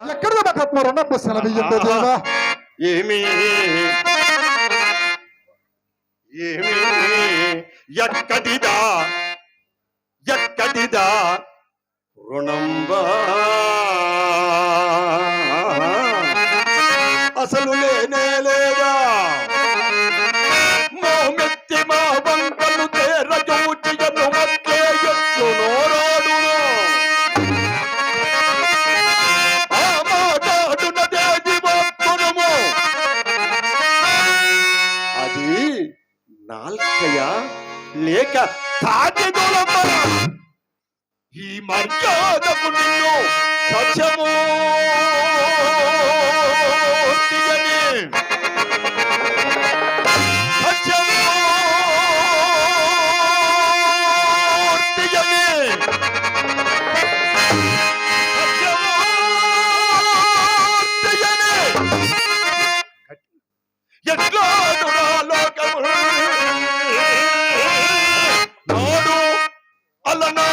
ఎక్కడ రుణపు సెలవియ్యండు దేవా ఏమి? ఏమి? ఎక్కడిదా? ఎక్కడిదా? రుణంబా నాల్కయ లేక తాటిదొలమ్మల ఈ మర్యాదకు నిన్ను సత్యము ఎట్లాడు Allah'ın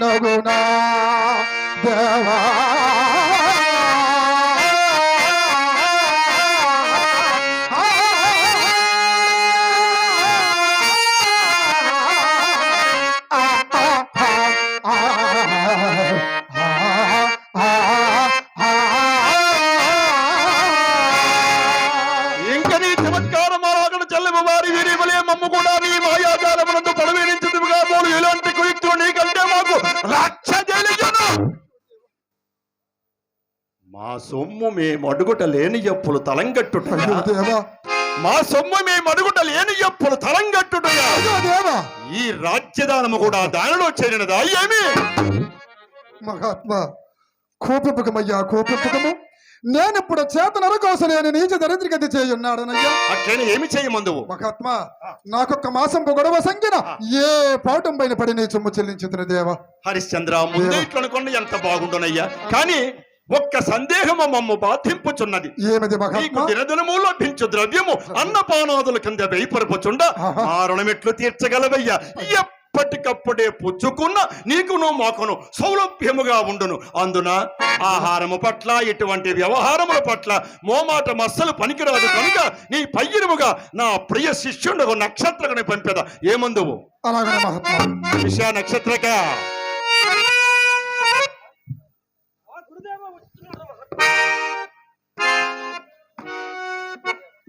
చెల్లింపనగునా దేవా ఇంక తెలియను మా సొమ్ము మేము అడుగుట లేని ఎప్పులు తలంగట్టుట అయ్యో దేవా. మా సొమ్ము మేము అడుగుట లేని ఎప్పులు తలంగట్టుట అయ్యో దేవా. ఈ రాజ్యదానము కూడా దానిలో చేరినదా ఏమి? మహాత్మా కోపింపకమయ్యా కోపింపకము నేనిప్పుడు చేత నరకోసలేని నీచ దరిద్రగతి అట్లనే ఏమి చేయమందువు? మహాత్మా నాకొక్క మాసం గొడవ సంగిన ఏ పాఠం పైన పడి నీ సొమ్ము చెల్లించుతున్న దేవా? హరిశ్చంద్ర ముందే ఇట్లనుకోండి ఎంత బాగుండునయ్యా. కానీ ఒక్క సందేహము మమ్ము బాధింపుచున్నది. ఏమిది దినదినము లభించు ద్రవ్యము అన్నపానాదుల కింద వేయిపరపుచుండ. ఆ రుణమెట్లు తీర్చగలవయ్యా. ఎప్పటికప్పుడే పుచ్చుకున్న నీకును మాకును సౌలభ్యముగా ఉండును. అందున ఆహారము పట్ల ఇటువంటి వ్యవహారముల పట్ల మోమాట మస్సలు పనికిరాదు కనుక నీ పయ్యముగా నా ప్రియ శిష్యుండగు నక్షత్రకుని పంపెద. ఏమందువు? విషయ నక్షత్రక.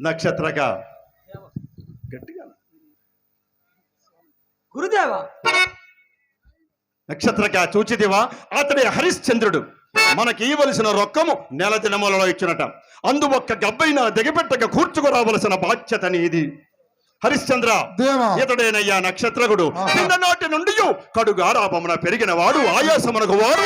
నక్షత్రక గట్టిగా గురుదేవ. నక్షత్రక చూచిదివా అతడి హరిశ్చంద్రుడు. మనకి ఇవ్వలసిన రొక్కము నెల దినములలో ఇచ్చినట. అందు ఒక్క గబ్బైన దిగబెట్టక కూర్చుకురావలసిన బాధ్యత నీది. హరిశ్చంద్ర దేవా. ఇతడేనయ్యా నక్షత్రకుడు. కింద నాటి నుండి కడుగారాపమున పెరిగిన వాడు ఆయాసమునకు వాడు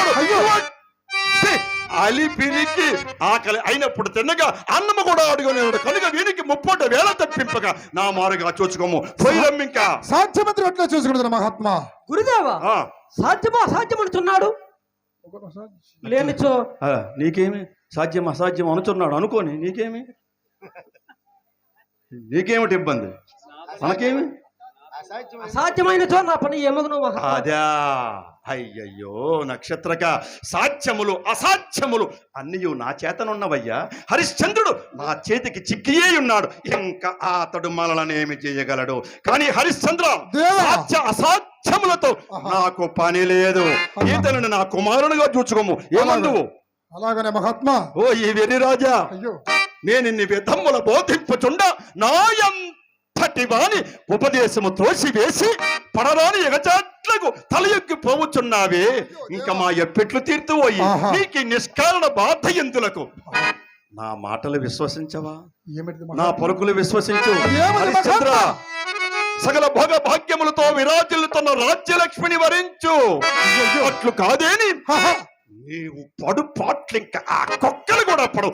అలిపిరికి ఆకలి అయినప్పుడు తిన్నగా అన్నము కూడా అడుగునేవాడు కనుక వీనికి ముప్పట వేల తప్పింపగా నా మారుగా చూసుకోము. పోయిరమ్మింకా సాధ్యమంత్రి ఎట్లా చూసుకుంటున్న మహాత్మా? గురుదేవ ఆ, సాధ్యమా అసాధ్యమంటున్నాడు లేనిచో. ఆ, నీకేమి? సాధ్యం అసాధ్యం అనుచున్నాడు అనుకోని నీకేమి? నీకేమిటి ఇబ్బంది? మనకేమి? అసాధ్యమైన చో నా పని ఏమగును అదా. అయ్యయ్యో నక్షత్రక సాధ్యములు అసాధ్యములు అన్నయు నా చేతనున్నవయ్యా. హరిశ్చంద్రుడు నా చేతికి చిక్కియే ఉన్నాడు. ఇంకా అతడు మనలనేమి చేయగలడు? కానీ హరిశ్చంద్ర! సాధ్య అసాధ్యములతో. నాకు పని లేదు. ఈతను నా కుమారునిగా చూచుకోము. ఏమందువు? అలాగనే మహాత్మా. ఓ ఈ వెర్రి రాజా. అయ్యో. నేను ఇన్ని విధముల బోధింపుచుండ నాయంతటి వాని ఉపదేశము త్రోసి వేసి పడరాని ఎగచాట్లకు తల ఎక్కి పోవుచున్నావే ఇంకా మా ఎప్పెట్లు తీర్తుపోయి. నీకు నిష్కారణ బాధ ఎందులకు? నా మాటలు విశ్వసించవా? నా? పలుకులు విశ్వసించు. హరిశ్చంద్ర మహాత్మా? సకల భోగ భాగ్యములతో విరాజిల్లుతున్న రాజ్యలక్ష్మిని వరించు. అట్లు కాదేని? నీవు పడు పాట్లింక ఆ కుక్కలు కూడా పడు.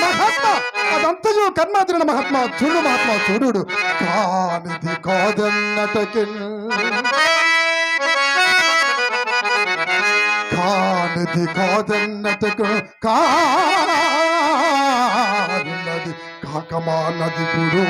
మహాత్మా అదంతయు కర్మాదిన మహాత్మా చూడు మహాత్మా చూడు. కానిది కాదన్నటకి. కానిది కాదన్నటకు. కానున్నది కాకమానది పుడు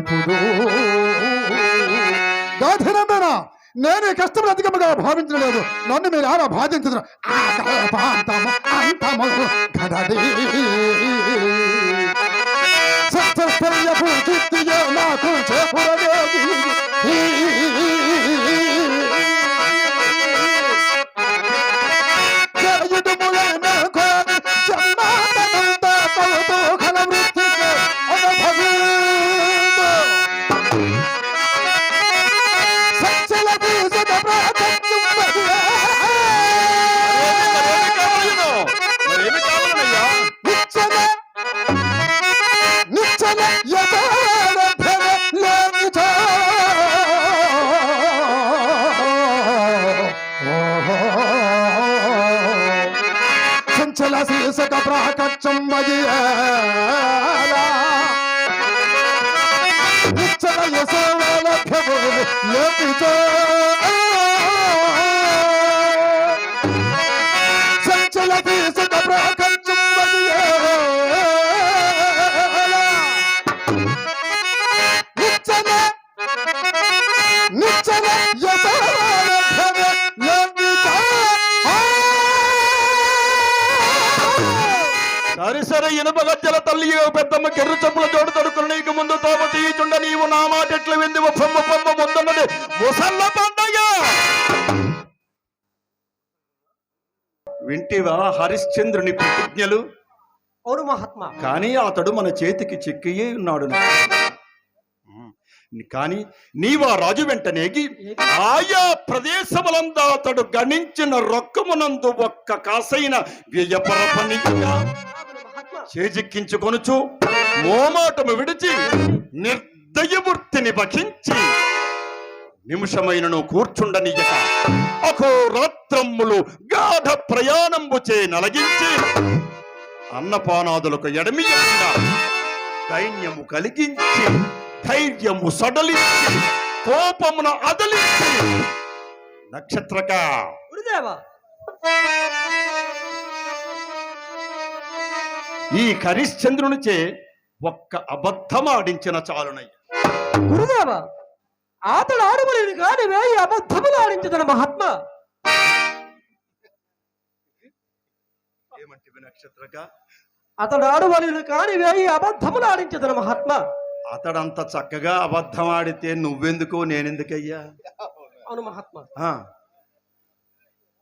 కాకమానది పుడు గాధనందన నేను ఈ కష్టం అధికముగా భావించలేదు నన్ను మీరు ఆరా బాధించదు? అంతము అంతము నాకు கபராக சம்பதியே உச்சல சோழலோ லோபிதோ சஞ்சல பீச கபராக సరి ఇనుప గజ్జల తల్లి పెద్దమ్మ కెర్రు చెప్పుల జోడు తడుకులు నీకు ముందు తోమ తీయుచుండ నీవు నా మాట ఎట్లు వింది? పొమ్మ పొమ్మ ముందున్నది. ముసల్ల పండగ! వింటివా హరిశ్చంద్రుని ప్రతిజ్ఞలు? అవును మహాత్మా. కానీ అతడు మన చేతికి చిక్కియే ఉన్నాడు. కానీ నీవా రాజు వెంట నేగి ఆయా ప్రదేశములందా అతడు గణించిన రొక్కమునందు ఒక్క కాసైన వ్యయపరపనిగా మహాత్మా చేజిక్కించుకొనుచు మోమాటము విడిచి నిర్దయవృత్తిని భక్షించి నిమిషమైనను కూర్చుండనియక. అఘోరాత్రమ్ములు గాఢ ప్రయాణంబు చే నలగించి అన్నపానాదులకు ఎడమియకుండా దైన్యము కలిగించి ధైర్యము సడలించి కోపమున అదలించి నక్షత్రక. గురుదేవా! ఈ కరిశ్చంద్రునిచే ఒక్క అబద్ధమాడించిన చాలునయ్య. గురుదేవా ఆడవలేను కాని వేయి అబద్ధములు ఆడించదన మహాత్మ. ఏమంటివి నక్షత్రక అతడు ఆడవలేను కాని వేయి అబద్ధములు ఆడించదన మహాత్మ. అతడంత చక్కగా అబద్ధం ఆడితే నువ్వెందుకు నేనెందుకయ్యా? అవును మహాత్మ. ఆ,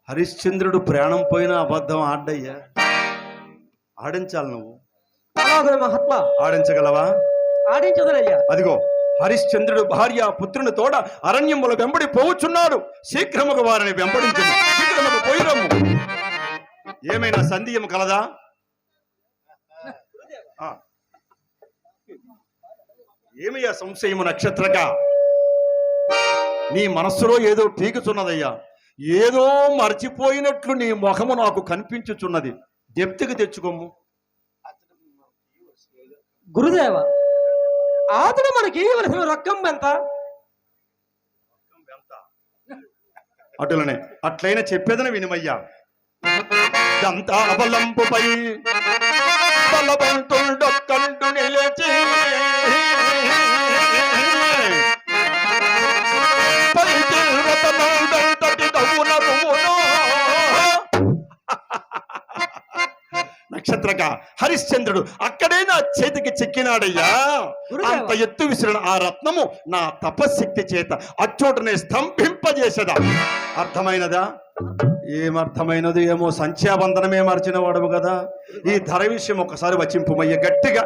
హరిశ్చంద్రుడు ప్రాణం పోయిన అబద్ధం ఆడ్డయ్యా? ఆడించాలి నువ్వు. మహాత్మ ఆడించగలవా? ఆడించదనయ్యా అదిగో హరిశ్చంద్రుడు భార్య పుత్రుని తోడ అరణ్యముల వెంబడి పోవుచున్నాడు. శీఘ్రముగా వారిని వెంబడించు శీఘ్రముగా పోయి రమ్ము ఏమైనా సందేహం కలదా. ఏమయ్యా సంశయము నక్షత్రక? నీ మనస్సులో ఏదో పీకుచున్నదయ్యా ఏదో మర్చిపోయినట్లు నీ ముఖము నాకు కనిపించుచున్నది. దెప్తికి తెచ్చుకోము. గురుదేవ అతడు మనకి ఇవ్వవలసిన రొక్కం ఎంత? అటులనే అట్లయినా చెప్పేదని వినుమయ్యా. దంతా బలంపుపై బలవంతుండొక్కండు నిలిచి. నక్షత్రక హరిశ్చంద్రుడు అక్కడే నా చేతికి చిక్కినాడయ్యా. అంత ఎత్తు విసిరిన ఆ రత్నము నా తపశక్తి చేత అచ్చోటనే స్తంభింపజేసదా. అర్థమైనదా? ఏమర్థమైనది? ఏమో సంఖ్యాబంధనమే మర్చిన వాడవు కదా. ఈ ధర విషయం ఒకసారి వచ్చింపుమయ్య గట్టిగా.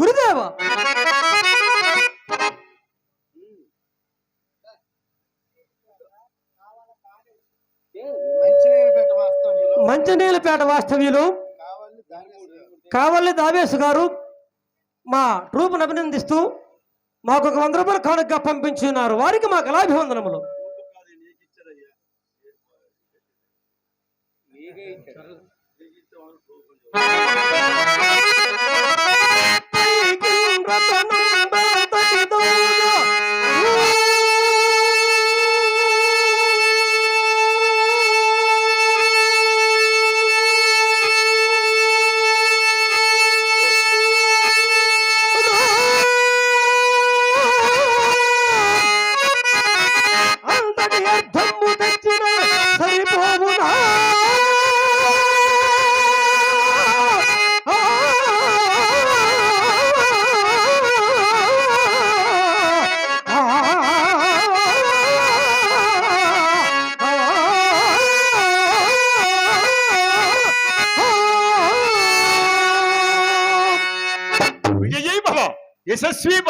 గురుదేవ. మంచినీళ్ళపేట వాస్తవ్యులు కావల్లి దావేశ్ గారు మా ట్రూప్ను అభినందిస్తూ మాకు ఒక వంద రూపాయలు కానుకగా పంపించున్నారు. వారికి మా కళాభివందనములు అంతటి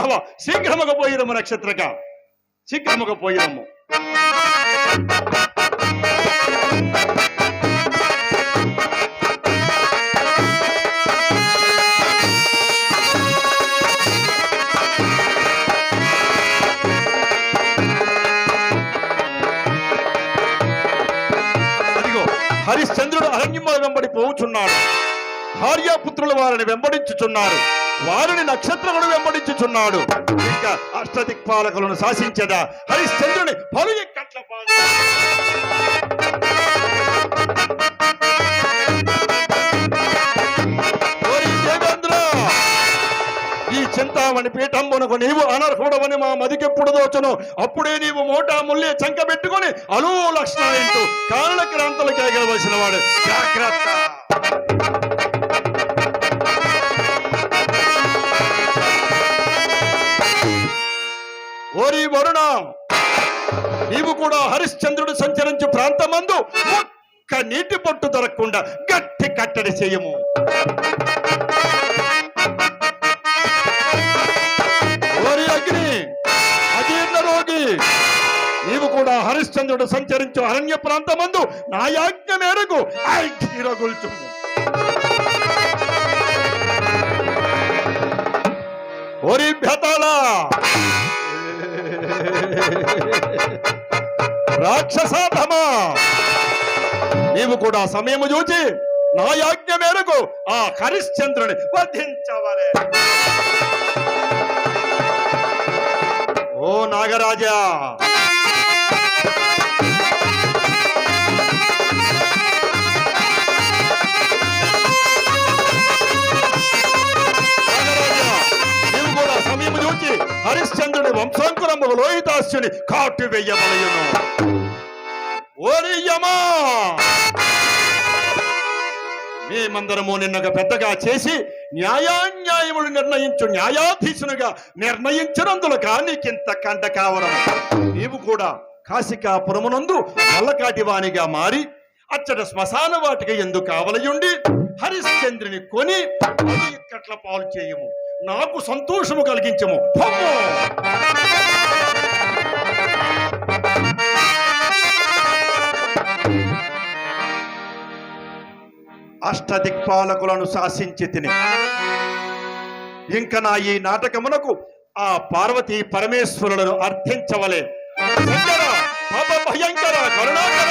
యశస్వీ భవ శీఘ్రముగా పోయిరము నక్షత్రక. శీఘ్రముగా పోయిరము హరిశ్చంద్రుడు అరణ్యముల వెంబడి పోవుచున్నాడు. భార్యాపుత్రుల వారిని వెంబడించుచున్నారు వారిని నక్షత్రములు వెంబడించుచున్నాడు. ఇంకా అష్టదిక్పాలకులను శాసించదా హరిశ్చంద్రుని పలు. ఎక్కట్ల ఈ చింతామణి పీఠంబునకు నీవు అనర్హుడవని మా మదికెప్పుడు దోచను. అప్పుడే నీవు మోటా ముల్లి చంక పెట్టుకొని అలో లక్షణాలు కారణ క్రాంతలు కేగలవలసిన వాడు. జాగ్రత్త. ఓరి వరుణ నీవు కూడా హరిశ్చంద్రుడు సంచరించు ప్రాంతమందు ఒక్క నీటి పొట్టు దొరకకుండా గట్టి కట్టడి చేయము. ఓరి అగ్ని అజీర్ణ రోగి నీవు కూడా హరిశ్చంద్రుడు సంచరించు అరణ్య ప్రాంతమందు నా యాజ్ఞ మేరకు ఐరగుల్చుము ఓరి భ్యతాళ రాక్షసాధమా? నీవు కూడా సమయము చూచి నా యాజ్ఞ మేరకు ఆ హరిశ్చంద్రుని వధించవలే. ఓ నాగరాజా నాగరాజా, హరిశ్చంద్రుని వంశాంకురము లోహితాస్యుని కాటు వెయ్యవలయును ఓరి మేమందరము నిన్నగా పెద్దగా చేసి న్యాయాన్యాయములు నిర్ణయించు న్యాయాధీశునిగా నిర్ణయించినందులక నీకింత కంట కావడం నీవు కూడా కాశికాపురమునందు నల్లకాటివానిగా మారి అచ్చట శ్మశాన వాటిక ఎందుకు కావలయుండి హరిశ్చంద్రుని కొని పది ఇక్కట్ల పాలు చేయము. నాకు సంతోషము కలిగించము. అష్టదిక్పాలకులను శాసించి తిని. ఇంక నా ఈ నాటకమునకు ఆ పార్వతి పరమేశ్వరులను అర్థించవలే. భయంకర కరుణాకర.